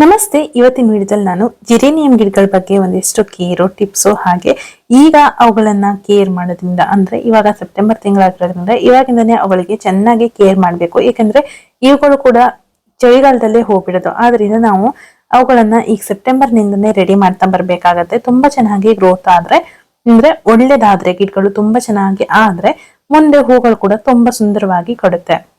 ನಮಸ್ತೆ, ಇವತ್ತಿನ ವಿಡಿಯೋದಲ್ಲಿ ನಾನು ಜಿರೇನಿಯಂ ಗಿಡಗಳ ಬಗ್ಗೆ ಒಂದಿಷ್ಟು ಕೇರು ಟಿಪ್ಸು ಹಾಗೆ ಈಗ ಅವುಗಳನ್ನ ಕೇರ್ ಮಾಡೋದ್ರಿಂದ, ಅಂದ್ರೆ ಇವಾಗ ಸೆಪ್ಟೆಂಬರ್ ತಿಂಗಳಾಗಿರೋದ್ರಿಂದ ಇವಾಗಿಂದನೇ ಅವುಗಳಿಗೆ ಚೆನ್ನಾಗಿ ಕೇರ್ ಮಾಡಬೇಕು. ಏಕೆಂದ್ರೆ ಇವುಗಳು ಕೂಡ ಚಳಿಗಾಲದಲ್ಲೇ ಹೋಗ್ಬಿಡೋದು. ಆದ್ರಿಂದ ನಾವು ಅವುಗಳನ್ನ ಈಗ ಸೆಪ್ಟೆಂಬರ್ ನಿಂದನೇ ರೆಡಿ ಮಾಡ್ತಾ ಬರಬೇಕಾಗತ್ತೆ. ತುಂಬಾ ಚೆನ್ನಾಗಿ ಗ್ರೋತ್ ಆದರೆ, ಅಂದ್ರೆ ಒಳ್ಳೇದಾದ್ರೆ, ಗಿಡಗಳು ತುಂಬಾ ಚೆನ್ನಾಗಿ ಆದ್ರೆ, ಮುಂದೆ ಹೂಗಳು ಕೂಡ ತುಂಬಾ ಸುಂದರವಾಗಿ ಕೊಡುತ್ತೆ.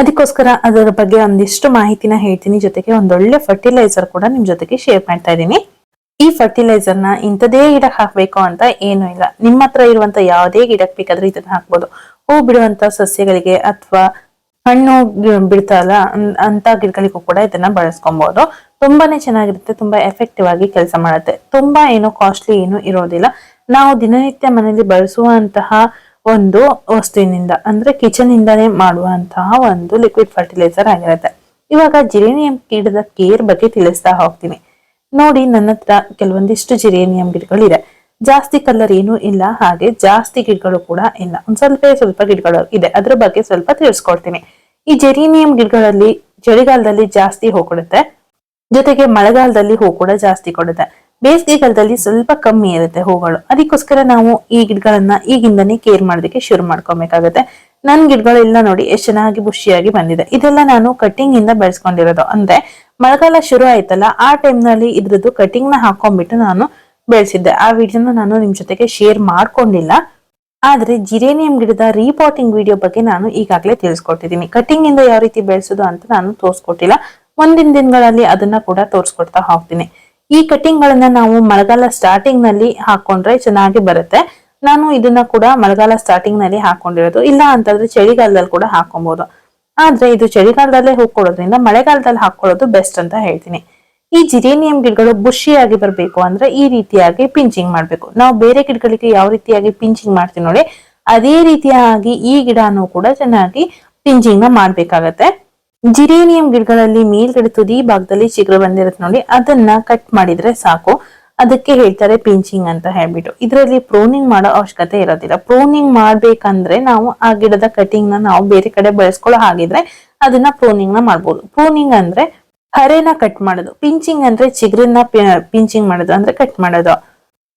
ಅದಕ್ಕೋಸ್ಕರ ಅದರ ಬಗ್ಗೆ ಒಂದಿಷ್ಟು ಮಾಹಿತಿನ ಹೇಳ್ತೀನಿ. ಜೊತೆಗೆ ಒಂದೊಳ್ಳೆ ಫರ್ಟಿಲೈಸರ್ ಕೂಡ ನಿಮ್ ಜೊತೆಗೆ ಶೇರ್ ಮಾಡ್ತಾ ಇದ್ದೀನಿ. ಈ ಫರ್ಟಿಲೈಸರ್ನ ಇಂಥದೇ ಗಿಡಕ್ಕೆ ಹಾಕ್ಬೇಕು ಅಂತ ಏನು ಇಲ್ಲ. ನಿಮ್ಮ ಹತ್ರ ಇರುವಂತ ಯಾವುದೇ ಗಿಡಕ್ಕೆ ಬೇಕಾದ್ರೆ ಇದನ್ನ ಹಾಕ್ಬೋದು. ಹೂ ಬಿಡುವಂತ ಸಸ್ಯಗಳಿಗೆ ಅಥವಾ ಹಣ್ಣು ಬಿಡ್ತಾ ಬಿಡ್ತಾರಲ್ಲ ಅಂತ ಗಿಡಗಳಿಗೂ ಕೂಡ ಇದನ್ನ ಬಳಸ್ಕೊಬಹುದು ತುಂಬಾನೇ ಚೆನ್ನಾಗಿರುತ್ತೆ, ತುಂಬಾ ಎಫೆಕ್ಟಿವ್ ಆಗಿ ಕೆಲಸ ಮಾಡುತ್ತೆ. ತುಂಬಾ ಏನು ಕಾಸ್ಟ್ಲಿ ಏನು ಇರೋದಿಲ್ಲ. ನಾವು ದಿನನಿತ್ಯ ಮನೆಯಲ್ಲಿ ಬಳಸುವಂತಹ ಒಂದು ವಸ್ತುವಿನಿಂದ, ಅಂದ್ರೆ ಕಿಚನ್ ಇಂದಾನೇ ಮಾಡುವಂತಹ ಒಂದು ಲಿಕ್ವಿಡ್ ಫರ್ಟಿಲೈಸರ್ ಆಗಿರುತ್ತೆ. ಇವಾಗ ಜಿರೇನಿಯಂ ಗಿಡದ ಕೇರ್ ಬಗ್ಗೆ ತಿಳಿಸ್ತಾ ಹೋಗ್ತೀನಿ. ನೋಡಿ, ನನ್ನ ಹತ್ರ ಕೆಲವೊಂದಿಷ್ಟು ಜಿರೇನಿಯಂ ಗಿಡಗಳಿದೆ. ಜಾಸ್ತಿ ಕಲರ್ ಏನೂ ಇಲ್ಲ, ಹಾಗೆ ಜಾಸ್ತಿ ಗಿಡಗಳು ಕೂಡ ಇಲ್ಲ. ಒಂದ್ ಸ್ವಲ್ಪ ಸ್ವಲ್ಪ ಗಿಡಗಳು ಇದೆ. ಅದ್ರ ಬಗ್ಗೆ ಸ್ವಲ್ಪ ತಿಳಿಸ್ಕೊಡ್ತೀನಿ. ಈ ಜೆರೇನಿಯಂ ಗಿಡಗಳಲ್ಲಿ, ಚಳಿಗಾಲದಲ್ಲಿ ಜಾಸ್ತಿ ಹೂ ಕೊಡುತ್ತೆ. ಜೊತೆಗೆ ಮಳೆಗಾಲದಲ್ಲಿ ಹೂ ಕೂಡ ಜಾಸ್ತಿ ಕೊಡುತ್ತೆ. ಬೇಸಿಗೆಗಾಲದಲ್ಲಿ ಸ್ವಲ್ಪ ಕಮ್ಮಿ ಇರುತ್ತೆ ಹೂಗಳು. ಅದಕ್ಕೋಸ್ಕರ ನಾವು ಈ ಗಿಡಗಳನ್ನ ಈಗಿಂದನೇ ಕೇರ್ ಮಾಡೋದಕ್ಕೆ ಶುರು ಮಾಡ್ಕೊಬೇಕಾಗತ್ತೆ. ನನ್ ಗಿಡಗಳೆಲ್ಲ ನೋಡಿ ಎಷ್ಟು ಚೆನ್ನಾಗಿ ಬುಷಿಯಾಗಿ ಬಂದಿದೆ. ಇದೆಲ್ಲ ನಾನು ಕಟ್ಟಿಂಗ್ ಇಂದ ಬೆಳೆಸ್ಕೊಂಡಿರೋದು. ಅಂದ್ರೆ ಮಳೆಗಾಲ ಶುರು ಆಯ್ತಲ್ಲ, ಆ ಟೈಮ್ನಲ್ಲಿ ಇದ್ರದ್ದು ಕಟಿಂಗ್ನ ಹಾಕೊಂಡ್ಬಿಟ್ಟು ನಾನು ಬೆಳೆಸಿದ್ದೆ. ಆ ವಿಡಿಯೋನ ನಾನು ನಿಮ್ ಜೊತೆಗೆ ಶೇರ್ ಮಾಡ್ಕೊಂಡಿಲ್ಲ. ಆದ್ರೆ ಜಿರೇನಿಯಂ ಗಿಡದ ರೀಪಾಟಿಂಗ್ ವಿಡಿಯೋ ಬಗ್ಗೆ ನಾನು ಈಗಾಗಲೇ ತಿಳಿಸ್ಕೊಟ್ಟಿದ್ದೀನಿ. ಕಟಿಂಗ್ ಇಂದ ಯಾವ ರೀತಿ ಬೆಳೆಸೋದು ಅಂತ ನಾನು ತೋರಿಸ್ಕೊಟ್ಟಿಲ್ಲ. ಮುಂದಿನ ದಿನಗಳಲ್ಲಿ ಅದನ್ನ ಕೂಡ ತೋರಿಸ್ಕೊಡ್ತಾ ಹೋಗ್ತೀನಿ. ಈ ಕಟಿಂಗ್ ಗಳನ್ನ ನಾವು ಮಳೆಗಾಲ ಸ್ಟಾರ್ಟಿಂಗ್ನಲ್ಲಿ ಹಾಕೊಂಡ್ರೆ ಚೆನ್ನಾಗಿ ಬರುತ್ತೆ. ನಾನು ಇದನ್ನ ಕೂಡ ಮಳೆಗಾಲ ಸ್ಟಾರ್ಟಿಂಗ್ನಲ್ಲಿ ಹಾಕೊಂಡಿರೋದು. ಇಲ್ಲ ಅಂತಂದ್ರೆ ಚಳಿಗಾಲದಲ್ಲಿ ಕೂಡ ಹಾಕೊಬಹುದು ಆದ್ರೆ ಇದು ಚಳಿಗಾಲದಲ್ಲೇ ಹೂಕೊಳ್ಳೋದ್ರಿಂದ ಮಳೆಗಾಲದಲ್ಲಿ ಹಾಕೊಳ್ಳೋದು ಬೆಸ್ಟ್ ಅಂತ ಹೇಳ್ತೀನಿ. ಈ ಜಿರೇನಿಯಂ ಗಿಡಗಳು ಬುಷಿಯಾಗಿ ಬರಬೇಕು ಅಂದ್ರೆ ಈ ರೀತಿಯಾಗಿ ಪಿಂಚಿಂಗ್ ಮಾಡ್ಬೇಕು. ನಾವು ಬೇರೆ ಗಿಡಗಳಿಗೆ ಯಾವ ರೀತಿಯಾಗಿ ಪಿಂಚಿಂಗ್ ಮಾಡ್ತೀವಿ ನೋಡಿ, ಅದೇ ರೀತಿಯಾಗಿ ಈ ಗಿಡನೂ ಕೂಡ ಚೆನ್ನಾಗಿ ಪಿಂಚಿಂಗ್ನ ಮಾಡ್ಬೇಕಾಗತ್ತೆ. ಜಿರೇನಿಯಂ ಗಿಡಗಳಲ್ಲಿ ಮೇಲ್ಗಡೆ ತುದಿ ಭಾಗದಲ್ಲಿ ಚಿಗುರು ಬಂದಿರುತ್ತೆ ನೋಡಿ, ಅದನ್ನ ಕಟ್ ಮಾಡಿದ್ರೆ ಸಾಕು. ಅದಕ್ಕೆ ಹೇಳ್ತಾರೆ ಪಿಂಚಿಂಗ್ ಅಂತ ಹೇಳ್ಬಿಟ್ಟು. ಇದರಲ್ಲಿ ಪ್ರೋನಿಂಗ್ ಮಾಡೋ ಅವಶ್ಯಕತೆ ಇರೋದಿಲ್ಲ. ಪ್ರೋನಿಂಗ್ ಮಾಡ್ಬೇಕಂದ್ರೆ ನಾವು ಆ ಗಿಡದ ಕಟಿಂಗ್ನ ನಾವು ಬೇರೆ ಕಡೆ ಬಳಸ್ಕೊಳ್ಳೋ ಹಾಗಿದ್ರೆ ಅದನ್ನ ಪ್ರೋನಿಂಗ್ನ ಮಾಡ್ಬೋದು. ಪ್ರೋನಿಂಗ್ ಅಂದ್ರೆ ಹರೆನ ಕಟ್ ಮಾಡೋದು. ಪಿಂಚಿಂಗ್ ಅಂದ್ರೆ ಚಿಗ್ರನ್ನ ಪಿಂಚಿಂಗ್ ಮಾಡೋದು ಅಂದ್ರೆ ಕಟ್ ಮಾಡೋದು.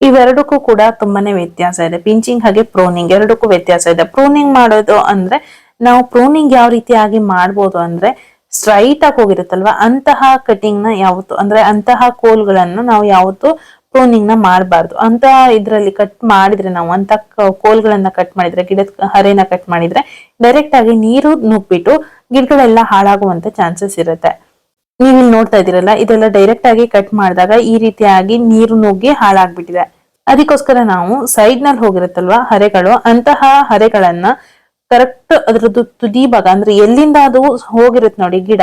ಇವೆರಡಕ್ಕೂ ಕೂಡ ತುಂಬಾನೇ ವ್ಯತ್ಯಾಸ ಇದೆ. ಪಿಂಚಿಂಗ್ ಹಾಗೆ ಪ್ರೋನಿಂಗ್ ಎರಡಕ್ಕೂ ವ್ಯತ್ಯಾಸ ಇದೆ. ಪ್ರೋನಿಂಗ್ ಮಾಡೋದು ಅಂದ್ರೆ ನಾವು ಪ್ರೋನಿಂಗ್ ಯಾವ ರೀತಿಯಾಗಿ ಮಾಡ್ಬೋದು ಅಂದ್ರೆ ಸ್ಟ್ರೈಟ್ ಆಗಿ ಹೋಗಿರುತ್ತಲ್ವಾ? ಅಂತಹ ಕಟಿಂಗ್ನ ಯಾವತ್ತು, ಅಂದ್ರೆ ಅಂತಹ ಕೋಲ್ಗಳನ್ನು ನಾವು ಯಾವತ್ತು ಪ್ರೋನಿಂಗ್ನ ಮಾಡಬಾರ್ದು. ಅಂತ ಇದ್ರಲ್ಲಿ ಕಟ್ ಮಾಡಿದ್ರೆ ನಾವು ಅಂತ ಕೋಲ್ಗಳನ್ನ ಕಟ್ ಮಾಡಿದ್ರೆ, ಗಿಡದ ಹರೇನ ಕಟ್ ಮಾಡಿದ್ರೆ ಡೈರೆಕ್ಟ್ ಆಗಿ ನೀರು ನುಗ್ಬಿಟ್ಟು ಗಿಡಗಳೆಲ್ಲ ಹಾಳಾಗುವಂತ ಚಾನ್ಸಸ್ ಇರುತ್ತೆ. ನೀವು ಇಲ್ಲಿ ನೋಡ್ತಾ ಇದೀರಲ್ಲ ಇದೆಲ್ಲ ಡೈರೆಕ್ಟ್ ಆಗಿ ಕಟ್ ಮಾಡಿದಾಗ ಈ ರೀತಿಯಾಗಿ ನೀರು ನುಗ್ಗಿ ಹಾಳಾಗ್ಬಿಟ್ಟಿದೆ. ಅದಕ್ಕೋಸ್ಕರ ನಾವು ಸೈಡ್ನಲ್ಲಿ ಹೋಗಿರುತ್ತಲ್ವಾ, ಹರೆಗಳು, ಅಂತಹ ಹರೆಗಳನ್ನ ಕರೆಕ್ಟ್ ಅದ್ರದ್ದು ತುದಿ ಭಾಗ, ಅಂದ್ರೆ ಎಲ್ಲಿಂದ ಅದು ಹೋಗಿರುತ್ತೆ ನೋಡಿ, ಗಿಡ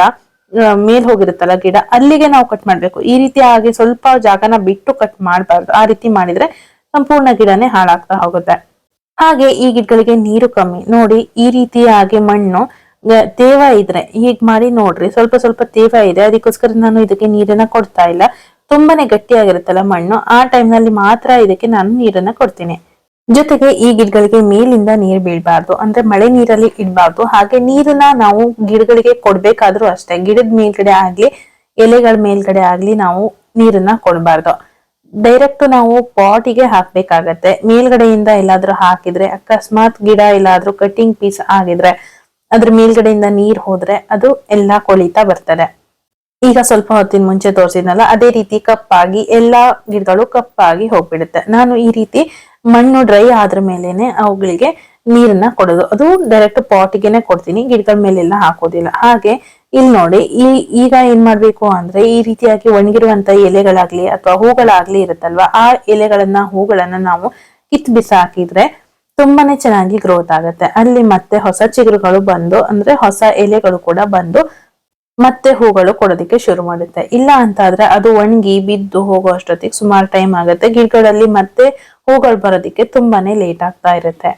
ಮೇಲ್ ಹೋಗಿರುತ್ತಲ್ಲ ಗಿಡ, ಅಲ್ಲಿಗೆ ನಾವು ಕಟ್ ಮಾಡ್ಬೇಕು. ಈ ರೀತಿಯಾಗಿ ಸ್ವಲ್ಪ ಜಾಗನ ಬಿಟ್ಟು ಕಟ್ ಮಾಡ್ಬಾರ್ದು. ಆ ರೀತಿ ಮಾಡಿದ್ರೆ ಸಂಪೂರ್ಣ ಗಿಡನೇ ಹಾಳಾಗ್ತಾ ಹೋಗುತ್ತೆ. ಹಾಗೆ ಈ ಗಿಡಗಳಿಗೆ ನೀರು ಕಮ್ಮಿ. ನೋಡಿ, ಈ ರೀತಿಯಾಗಿ ಮಣ್ಣು ತೇವ ಇದ್ರೆ ಹೀಗ್ ಮಾಡಿ ನೋಡ್ರಿ. ಸ್ವಲ್ಪ ಸ್ವಲ್ಪ ತೇವ ಇದೆ. ಅದಕ್ಕೋಸ್ಕರ ನಾನು ಇದಕ್ಕೆ ನೀರನ್ನ ಕೊಡ್ತಾ ಇಲ್ಲ. ತುಂಬಾನೇ ಗಟ್ಟಿಯಾಗಿರುತ್ತಲ್ಲ ಮಣ್ಣು. ಆ ಟೈಮ್ನಲ್ಲಿ ಮಾತ್ರ ಇದಕ್ಕೆ ನಾನು ನೀರನ್ನ ಕೊಡ್ತೀನಿ. ಜೊತೆಗೆ ಈ ಗಿಡಗಳಿಗೆ ಮೇಲಿಂದ ನೀರ್ ಬೀಳ್ಬಾರ್ದು. ಅಂದ್ರೆ ಮಳೆ ನೀರಲ್ಲಿ ಇಡ್ಬಾರ್ದು. ಹಾಗೆ ನೀರನ್ನ ನಾವು ಗಿಡಗಳಿಗೆ ಕೊಡ್ಬೇಕಾದ್ರೂ ಅಷ್ಟೇ. ಗಿಡದ ಮೇಲ್ಗಡೆ ಆಗ್ಲಿ, ಎಲೆಗಳ ಮೇಲ್ಗಡೆ ಆಗ್ಲಿ ನಾವು ನೀರನ್ನ ಕೊಡಬಾರ್ದು. ಡೈರೆಕ್ಟ್ ನಾವು ಪಾಟಿಗೆ ಹಾಕ್ಬೇಕಾಗತ್ತೆ. ಮೇಲ್ಗಡೆಯಿಂದ ಎಲ್ಲಾದ್ರೂ ಹಾಕಿದ್ರೆ, ಅಕಸ್ಮಾತ್ ಗಿಡ ಎಲ್ಲಾದ್ರೂ ಕಟಿಂಗ್ ಪೀಸ್ ಆಗಿದ್ರೆ, ಅದ್ರ ಮೇಲ್ಗಡೆಯಿಂದ ನೀರ್ ಹೋದ್ರೆ ಅದು ಎಲ್ಲಾ ಕೊಳಿತಾ ಬರ್ತದೆ. ಈಗ ಸ್ವಲ್ಪ ಹೊತ್ತಿನ ಮುಂಚೆ ತೋರಿಸಿದ್ನಲ್ಲ, ಅದೇ ರೀತಿ ಕಪ್ಪಾಗಿ, ಎಲ್ಲಾ ಗಿಡಗಳು ಕಪ್ಪಾಗಿ ಹೋಗ್ಬಿಡುತ್ತೆ. ನಾನು ಈ ರೀತಿ ಮಣ್ಣು ಡ್ರೈ ಆದ್ರ ಮೇಲೆನೆ ಅವುಗಳಿಗೆ ನೀರನ್ನ ಕೊಡೋದು. ಅದು ಡೈರೆಕ್ಟ್ ಪಾಟಿಗೆನೆ ಕೊಡ್ತೀನಿ. ಗಿಡಗಳ ಮೇಲೆಲ್ಲ ಹಾಕೋದಿಲ್ಲ. ಹಾಗೆ ಇಲ್ಲಿ ನೋಡಿ, ಈ ಈಗ ಏನ್ ಮಾಡ್ಬೇಕು ಅಂದ್ರೆ ಈ ರೀತಿಯಾಗಿ ಒಣಗಿರುವಂತ ಎಲೆಗಳಾಗ್ಲಿ ಅಥವಾ ಹೂಗಳಾಗ್ಲಿ ಇರುತ್ತಲ್ವಾ, ಆ ಎಲೆಗಳನ್ನ, ಹೂಗಳನ್ನ ನಾವು ಕಿತ್ ಬಿಸಾಕಿದ್ರೆ ತುಂಬಾನೇ ಚೆನ್ನಾಗಿ ಗ್ರೋತ್ ಆಗುತ್ತೆ. ಅಲ್ಲಿ ಮತ್ತೆ ಹೊಸ ಚಿಗುರುಗಳು ಬಂದು, ಅಂದ್ರೆ ಹೊಸ ಎಲೆಗಳು ಕೂಡ ಬಂದು ಮತ್ತೆ ಹೂಗಳು ಕೊಡೋದಕ್ಕೆ ಶುರು ಮಾಡುತ್ತೆ. ಇಲ್ಲ ಅಂತ ಆದ್ರೆ ಅದು ಒಣಗಿ ಬಿದ್ದು ಹೋಗೋ ಅಷ್ಟೊತ್ತಿಗೆ ಸುಮಾರು ಟೈಮ್ ಆಗುತ್ತೆ. ಗಿಡಗಳಲ್ಲಿ ಮತ್ತೆ ಹೂಗಳು ಬರೋದಿಕ್ಕೆ ತುಂಬಾನೇ ಲೇಟ್ ಆಗ್ತಾ ಇರುತ್ತೆ.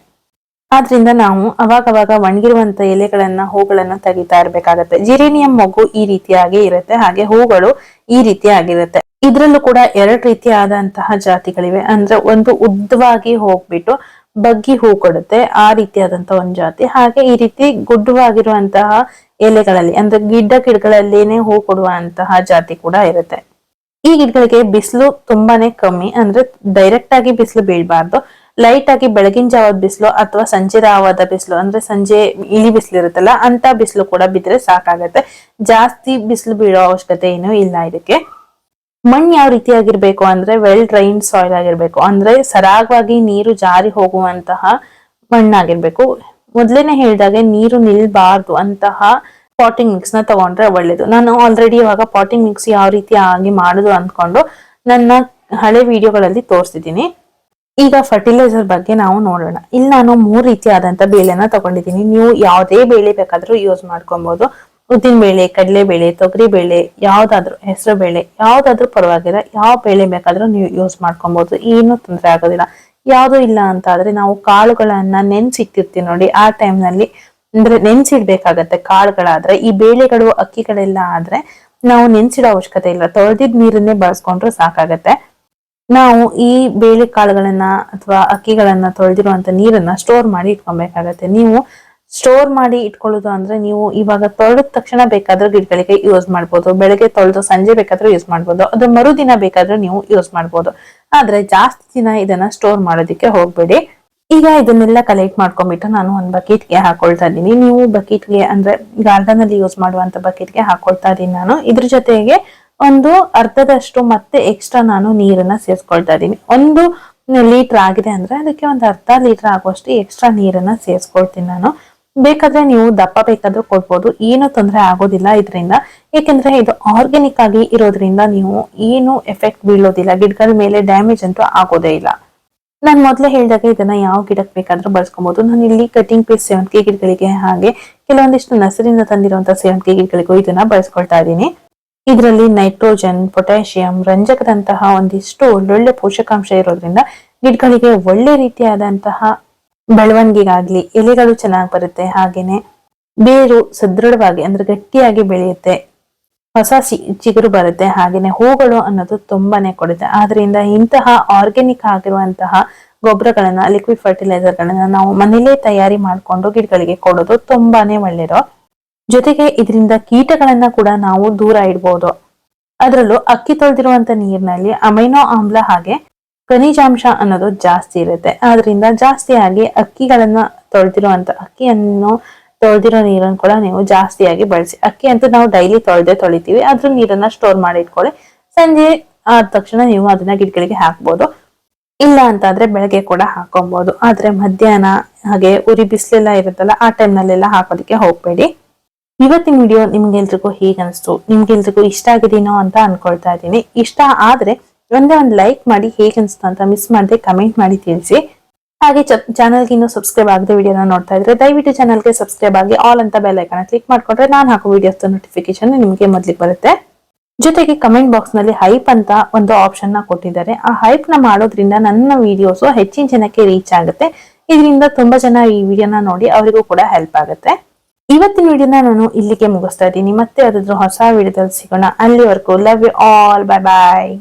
ಆದ್ರಿಂದ ನಾವು ಅವಾಗವಾಗ ಒಣಗಿರುವಂತ ಎಲೆಗಳನ್ನ, ಹೂಗಳನ್ನ ತೆಗಿತಾ ಇರ್ಬೇಕಾಗತ್ತೆ. ಜಿರೇನಿಯಂ ಮಗು ಈ ರೀತಿಯಾಗಿ ಇರುತ್ತೆ. ಹಾಗೆ ಹೂಗಳು ಈ ರೀತಿಯಾಗಿರುತ್ತೆ ಇದ್ರಲ್ಲೂ ಕೂಡ ಎರಡು ರೀತಿಯಾದಂತಹ ಜಾತಿಗಳಿವೆ. ಅಂದ್ರೆ ಒಂದು ಉದ್ದವಾಗಿ ಹೋಗ್ಬಿಟ್ಟು ಬಗ್ಗಿ ಹೂ ಕೊಡುತ್ತೆ, ಆ ರೀತಿಯಾದಂತಹ ಒಂದ್ ಜಾತಿ. ಹಾಗೆ ಈ ರೀತಿ ಗುಡ್ಡವಾಗಿರುವಂತಹ ಎಲೆಗಳಲ್ಲಿ, ಅಂದ್ರೆ ಗಿಡ್ಡ ಗಿಡಗಳಲ್ಲೇನೆ ಹೂ ಕೊಡುವಂತಹ ಜಾತಿ ಕೂಡ ಇರುತ್ತೆ. ಈ ಗಿಡಗಳಿಗೆ ಬಿಸಿಲು ತುಂಬಾನೇ ಕಮ್ಮಿ, ಅಂದ್ರೆ ಡೈರೆಕ್ಟ್ ಆಗಿ ಬಿಸಿಲು ಬೀಳ್ಬಾರ್ದು. ಲೈಟ್ ಆಗಿ ಬೆಳಗಿನ ಜಾವದ ಬಿಸಿಲು ಅಥವಾ ಸಂಜೆ ರಾವದ ಬಿಸಿಲು, ಅಂದ್ರೆ ಸಂಜೆ ಇಳಿ ಬಿಸಿಲು ಇರುತ್ತಲ್ಲ, ಅಂತ ಬಿಸಿಲು ಕೂಡ ಬಿದ್ರೆ ಸಾಕಾಗತ್ತೆ. ಜಾಸ್ತಿ ಬಿಸಿಲು ಬೀಳೋ ಅವಶ್ಯಕತೆ ಏನೂ ಇಲ್ಲ ಇದಕ್ಕೆ. ಮಣ್ಣು ಯಾವ ರೀತಿಯಾಗಿರ್ಬೇಕು ಅಂದ್ರೆ ವೆಲ್ ಡ್ರೈನ್ ಸಾಯಿಲ್ ಆಗಿರ್ಬೇಕು. ಅಂದ್ರೆ ಸರಾಗವಾಗಿ ನೀರು ಜಾರಿ ಹೋಗುವಂತಹ ಮಣ್ಣಾಗಿರ್ಬೇಕು. ಮೊದ್ಲೇನೆ ಹೇಳಿದಾಗೆ ನೀರು ನಿಲ್ಬಾರ್ದು ಅಂತಹ ಪಾಟಿಂಗ್ ಮಿಕ್ಸ್ನ ತಗೊಂಡ್ರೆ ಒಳ್ಳೇದು. ನಾನು ಆಲ್ರೆಡಿ ಇವಾಗ ಪಾಟಿಂಗ್ ಮಿಕ್ಸ್ ಯಾವ ರೀತಿ ಆಗಿ ಮಾಡುದು ಅಂದ್ಕೊಂಡು ನನ್ನ ಹಳೆ ವಿಡಿಯೋಗಳಲ್ಲಿ ತೋರಿಸಿದ್ದೀನಿ. ಈಗ ಫರ್ಟಿಲೈಸರ್ ಬಗ್ಗೆ ನಾವು ನೋಡೋಣ. ಇಲ್ಲಿ ನಾನು ಮೂರು ರೀತಿಯಾದಂತ ಬೇಳೆನ ತಗೊಂಡಿದ್ದೀನಿ. ನೀವು ಯಾವುದೇ ಬೇಳೆ ಬೇಕಾದ್ರೂ ಯೂಸ್ ಮಾಡ್ಕೊಬಹುದು ಉದ್ದಿನ ಬೇಳೆ ಕಡಲೆ ಬೇಳೆ ತೊಗರಿ ಬೇಳೆ ಯಾವ್ದಾದ್ರು ಹೆಸರು ಬೇಳೆ ಯಾವ್ದಾದ್ರು ಪರವಾಗಿಲ್ಲ, ಯಾವ ಬೇಳೆ ಬೇಕಾದ್ರೂ ನೀವು ಯೂಸ್ ಮಾಡ್ಕೊಬಹುದು ಏನು ತೊಂದರೆ ಆಗೋದಿಲ್ಲ. ಯಾವುದು ಇಲ್ಲ ಅಂತ ಆದ್ರೆ ನಾವು ಕಾಳುಗಳನ್ನ ನೆನ್ಸಿಟ್ಟಿರ್ತೀವಿ ನೋಡಿ, ಆ ಟೈಮ್ನಲ್ಲಿ ನಲ್ಲಿ. ಅಂದ್ರೆ ನೆನ್ಸಿಡ್ಬೇಕಾಗತ್ತೆ ಕಾಳುಗಳಾದ್ರೆ. ಈ ಬೇಳೆಗಳು, ಅಕ್ಕಿಗಳೆಲ್ಲ ಆದ್ರೆ ನಾವು ನೆನ್ಸಿಡೋ ಅವಶ್ಯಕತೆ ಇಲ್ಲ. ತೊಳೆದಿದ್ ನೀರನ್ನೇ ಬಳಸ್ಕೊಂಡ್ರೆ ಸಾಕಾಗತ್ತೆ. ನಾವು ಈ ಬೇಳೆ ಕಾಳುಗಳನ್ನ ಅಥವಾ ಅಕ್ಕಿಗಳನ್ನ ತೊಳೆದಿರುವಂತ ನೀರನ್ನ ಸ್ಟೋರ್ ಮಾಡಿ ಇಟ್ಕೊಬೇಕಾಗತ್ತೆ. ನೀವು ಸ್ಟೋರ್ ಮಾಡಿ ಇಟ್ಕೊಳ್ಳೋದು ಅಂದ್ರೆ ನೀವು ಇವಾಗ ತೊಳೆದ ತಕ್ಷಣ ಬೇಕಾದ್ರೂ ಗಿಡಗಳಿಗೆ ಯೂಸ್ ಮಾಡ್ಬೋದು. ಬೆಳಗ್ಗೆ ತೊಳೆದು ಸಂಜೆ ಬೇಕಾದ್ರೆ ಯೂಸ್ ಮಾಡ್ಬೋದು. ಅದು ಮರುದಿನ ಬೇಕಾದ್ರೆ ನೀವು ಯೂಸ್ ಮಾಡ್ಬೋದು. ಆದ್ರೆ ಜಾಸ್ತಿ ದಿನ ಇದನ್ನ ಸ್ಟೋರ್ ಮಾಡೋದಿಕ್ಕೆ ಹೋಗ್ಬೇಡಿ. ಈಗ ಇದನ್ನೆಲ್ಲ ಕಲೆಕ್ಟ್ ಮಾಡ್ಕೊಂಡ್ಬಿಟ್ಟು ನಾನು ಒಂದ್ ಬಕೆಟ್ಗೆ ಹಾಕೊಳ್ತಾ ಇದ್ದೀನಿ. ನೀವು ಬಕೆಟ್ಗೆ ಅಂದ್ರೆ ಗಾರ್ಡನ್ ಅಲ್ಲಿ ಯೂಸ್ ಮಾಡುವಂತ ಬಕೆಟ್ಗೆ ಹಾಕೊಳ್ತಾ ಇದ್ದೀನಿ ನಾನು. ಇದ್ರ ಜೊತೆಗೆ ಒಂದು ಅರ್ಧದಷ್ಟು ಮತ್ತೆ ಎಕ್ಸ್ಟ್ರಾ ನಾನು ನೀರನ್ನ ಸೇರಿಸ್ಕೊಳ್ತಾ ಇದ್ದೀನಿ. ಒಂದು ಲೀಟರ್ ಆಗಿದೆ ಅಂದ್ರೆ ಅದಕ್ಕೆ ಒಂದು ಅರ್ಧ ಲೀಟರ್ ಆಗುವಷ್ಟು ಎಕ್ಸ್ಟ್ರಾ ನೀರನ್ನ ಸೇರಿಸ್ಕೊಳ್ತೀನಿ ನಾನು. ಬೇಕಾದ್ರೆ ನೀವು ದಪ್ಪ ಬೇಕಾದ್ರೂ ಕೊಡ್ಬೋದು. ಏನು ತೊಂದರೆ ಆಗೋದಿಲ್ಲ ಇದರಿಂದ. ಏಕೆಂದ್ರೆ ಇದು ಆರ್ಗ್ಯಾನಿಕ್ ಆಗಿ ಇರೋದ್ರಿಂದ ನೀವು ಏನು ಎಫೆಕ್ಟ್ ಬೀಳೋದಿಲ್ಲ. ಗಿಡಗಳ ಮೇಲೆ ಡ್ಯಾಮೇಜ್ ಅಂತೂ ಆಗೋದೇ ಇಲ್ಲ. ನಾನು ಮೊದಲೇ ಹೇಳಿದಾಗ ಇದನ್ನ ಯಾವ ಗಿಡಕ್ಕೆ ಬೇಕಾದ್ರೂ ಬಳಸ್ಕೊಬಹುದು ನಾನು ಇಲ್ಲಿ ಕಟಿಂಗ್ ಪೀಸ್ ಸೇವಂತಿಗೆ ಗಿಡಗಳಿಗೆ ಹಾಗೆ ಕೆಲವೊಂದಿಷ್ಟು ನಸರಿಂದ ತಂದಿರುವಂತಹ ಸೇವಂತಿಗೆ ಗಿಡಗಳಿಗೂ ಇದನ್ನ ಬಳಸ್ಕೊಳ್ತಾ ಇದ್ದೀನಿ. ಇದರಲ್ಲಿ ನೈಟ್ರೋಜನ್ ಪೊಟ್ಯಾಷಿಯಂ ರಂಜಕದಂತಹ ಒಂದಿಷ್ಟು ಒಳ್ಳೊಳ್ಳೆ ಪೋಷಕಾಂಶ ಇರೋದ್ರಿಂದ ಗಿಡಗಳಿಗೆ ಒಳ್ಳೆ ರೀತಿಯಾದಂತಹ ಬೆಳವಣಿಗೆಗಾಗ್ಲಿ, ಎಲೆಗಳು ಚೆನ್ನಾಗಿ ಬರುತ್ತೆ, ಹಾಗೇನೆ ಬೇರು ಸದೃಢವಾಗಿ ಅಂದ್ರೆ ಗಟ್ಟಿಯಾಗಿ ಬೆಳೆಯುತ್ತೆ. ಹೊಸ ಚಿಗುರು ಬರುತ್ತೆ, ಹಾಗೇನೆ ಹೂಗಳು ಅನ್ನೋದು ತುಂಬಾನೇ ಕೊಡುತ್ತೆ. ಆದ್ರಿಂದ ಇಂತಹ ಆರ್ಗ್ಯಾನಿಕ್ ಆಗಿರುವಂತಹ ಗೊಬ್ಬರಗಳನ್ನ ಲಿಕ್ವಿಡ್ ಫರ್ಟಿಲೈಸರ್ ಗಳನ್ನ ನಾವು ಮನೇಲೇ ತಯಾರಿ ಮಾಡಿಕೊಂಡು ಗಿಡಗಳಿಗೆ ಕೊಡೋದು ತುಂಬಾನೇ ಒಳ್ಳೇದು ಜೊತೆಗೆ ಇದರಿಂದ ಕೀಟಗಳನ್ನ ಕೂಡ ನಾವು ದೂರ ಇಡ್ಬೋದು. ಅದರಲ್ಲೂ ಅಕ್ಕಿ ತೊಳೆದಿರುವಂತ ನೀರಿನಲ್ಲಿ ಅಮೈನೋ ಆಮ್ಲ ಹಾಗೆ ಖನಿಜಾಂಶ ಅನ್ನೋದು ಜಾಸ್ತಿ ಇರುತ್ತೆ. ಆದ್ರಿಂದ ಜಾಸ್ತಿಯಾಗಿ ಅಕ್ಕಿಗಳನ್ನ ತೊಳೆದಿರುವಂತ, ಅಕ್ಕಿಯನ್ನು ತೊಳೆದಿರೋ ನೀರನ್ನು ಕೂಡ ನೀವು ಜಾಸ್ತಿಯಾಗಿ ಬಳಸಿ. ಅಕ್ಕಿ ಅಂತೂ ನಾವು ಡೈಲಿ ತೊಳೆದೇ ತೊಳಿತೀವಿ. ಅದ್ರ ನೀರನ್ನ ಸ್ಟೋರ್ ಮಾಡಿ ಇಟ್ಕೊಳ್ಳಿ. ಸಂಜೆ ಆದ ತಕ್ಷಣ ನೀವು ಅದನ್ನ ಗಿಡಗಳಿಗೆ ಹಾಕ್ಬೋದು. ಇಲ್ಲ ಅಂತಾದ್ರೆ ಬೆಳಗ್ಗೆ ಕೂಡ ಹಾಕೊಬಹುದು ಆದ್ರೆ ಮಧ್ಯಾಹ್ನ ಹಾಗೆ ಉರಿ ಬಿಸಿಲೆಲ್ಲ ಇರುತ್ತಲ್ಲ, ಆ ಟೈಮ್ನಲ್ಲೆಲ್ಲ ಹಾಕೋದಕ್ಕೆ ಹೋಗ್ಬೇಡಿ. ಇವತ್ತಿನ ವಿಡಿಯೋ ನಿಮ್ಗೆಲ್ರಿಗೂ ಹೇಗೆ ಅನಿಸ್ತು ನಿಮ್ಗೆಲ್ರಿಗೂ ಇಷ್ಟ ಆಗಿದೀನೋ ಅಂತ ಅನ್ಕೊಳ್ತಾ ಇದ್ದೀನಿ. ಇಷ್ಟ ಆದ್ರೆ ಒಂದೇ ಒಂದು ಲೈಕ್ ಮಾಡಿ ಹೇಗೆ ಅನಿಸ್ತು ಅಂತ ಮಿಸ್ ಮಾಡದೆ ಕಮೆಂಟ್ ಮಾಡಿ ತಿಳಿಸಿ. ಹಾಗೆ ಚಾನಲ್ಗೆ ಇನ್ನೂ ಸಬ್ಸ್ಕ್ರೈಬ್ ಆಗದೆ ವಿಡಿಯೋನ ನೋಡ್ತಾ ಇದ್ರೆ ದಯವಿಟ್ಟು ಚಾನಲ್ಗೆ ಸಬ್ಸ್ಕ್ರೈಬ್ ಆಗಿ ಆಲ್ ಅಂತ ಬೆಲ್ ಐಕನ್ ಕ್ಲಿಕ್ ಮಾಡ್ಕೊಂಡ್ರೆ ನಾನು ಹಾಕೋ ವಿಡಿಯೋಸ್ ನೋಟಿಫಿಕೇಶನ್ ನಿಮಗೆ ಮೊದಲಿಗೆ ಬರುತ್ತೆ. ಜೊತೆಗೆ ಕಮೆಂಟ್ ಬಾಕ್ಸ್ನಲ್ಲಿ ಹೈಪ್ ಅಂತ ಒಂದು ಆಪ್ಷನ್ ಕೊಟ್ಟಿದ್ದಾರೆ. ಆ ಹೈಪ್ನ ಮಾಡೋದ್ರಿಂದ ನನ್ನ ವಿಡಿಯೋಸ್ ಹೆಚ್ಚಿನ ಜನಕ್ಕೆ ರೀಚ್ ಆಗುತ್ತೆ. ಇದರಿಂದ ತುಂಬಾ ಜನ ಈ ವಿಡಿಯೋನ ನೋಡಿ ಅವರಿಗೂ ಕೂಡ ಹೆಲ್ಪ್ ಆಗುತ್ತೆ. ಇವತ್ತಿನ ವಿಡಿಯೋನ ನಾನು ಇಲ್ಲಿಗೆ ಮುಗಿಸ್ತಾ ಇದ್ದೀನಿ. ಮತ್ತೆ ಯಾವ್ದಾದ್ರು ಹೊಸ ವಿಡಿಯೋದಲ್ಲಿ ಸಿಗೋಣ. ಅಲ್ಲಿವರೆಗೂ love you all bye bye